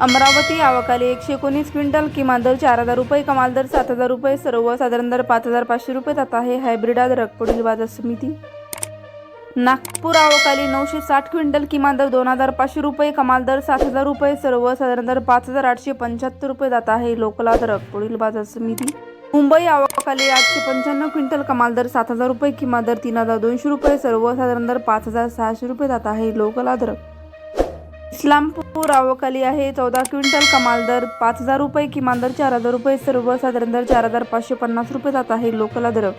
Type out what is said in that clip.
अमरावती आवकाली एकशे एकोणीस क्विंटल किमान दर चार हजार रुपये कमाल दर सात हजार रुपये सर्व साधारण दर पाच हजार पाचशे रुपये जात आहे. हायब्रिड अद्रक पुढील बाजार समिती. नागपूर आवकाली नऊशे साठ क्विंटल किमान दर दोन हजार पाचशे रुपये कमाल दर सात हजार रुपये सर्वसाधारण दर पाच हजार आठशे पंच्याहत्तर रुपये जात आहे. लोकल अद्रक पुढील बाजार समिती. मुंबई आवकाली आठशे पंच्याण्णव क्विंटल कमाल दर सात हजार रुपये किमान दर तीन हजार दोनशे रुपये सर्वसाधारण दर पाच हजार सहाशे रुपये जात आहे. लोकल अद्रक इस्लामपूर आवकाली आहे. चौदा क्विंटल कमाल दर पाच हजार रुपये किमान दर चार हजार रुपये सर्वसाधारण दर चार हजार पाचशे पन्नास रुपये जात आहे. लोकला दर